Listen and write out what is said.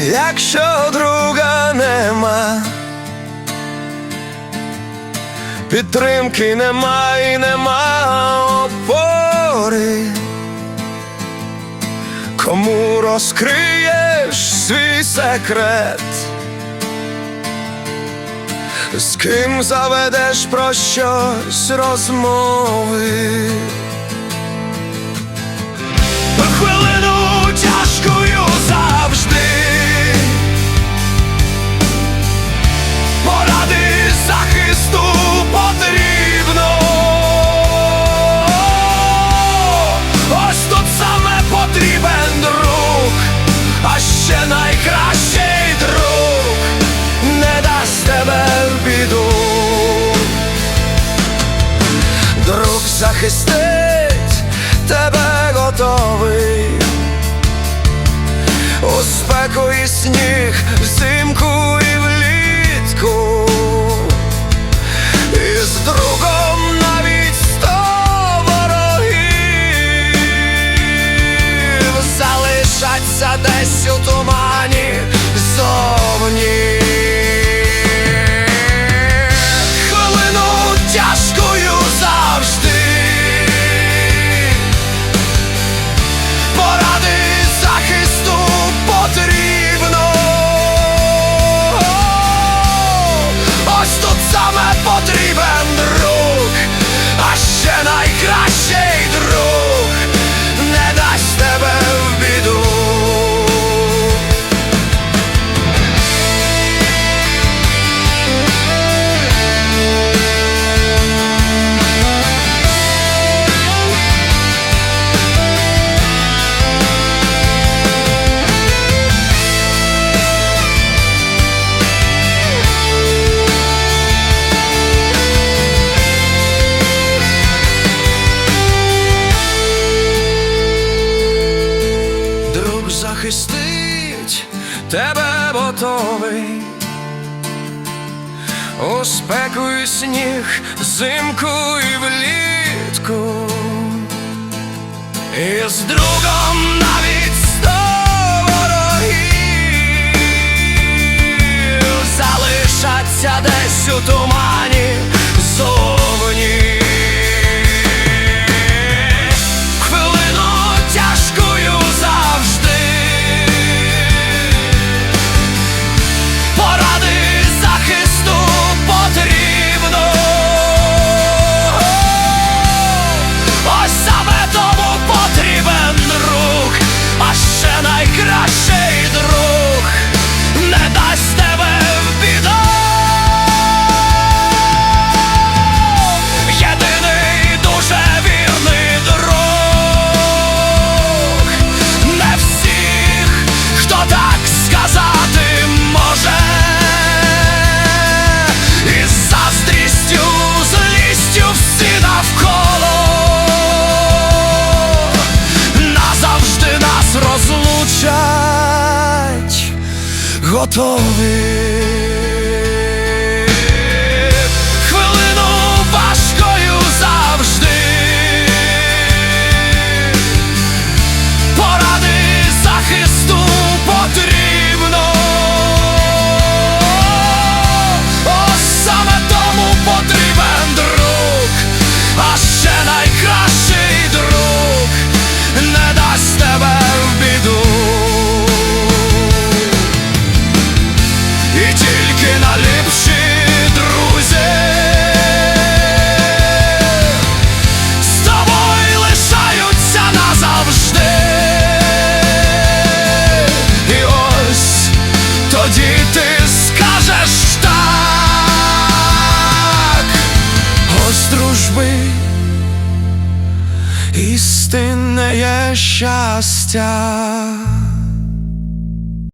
якщо друга нема. Підтримки нема і нема опори. Кому розкриєш свій секрет? З ким заведеш про щось розмови? Захистить тебе готовий. У спеку і сніг, взимку і влітку. І з другом навіть сто ворогів залишаться десь у тумані зовні. Готовий. У спеку і сніг, зимку і влітку. І з другом навіть сто ворогів. Залишаться десь у тумані gotowy. Істинне є щастя.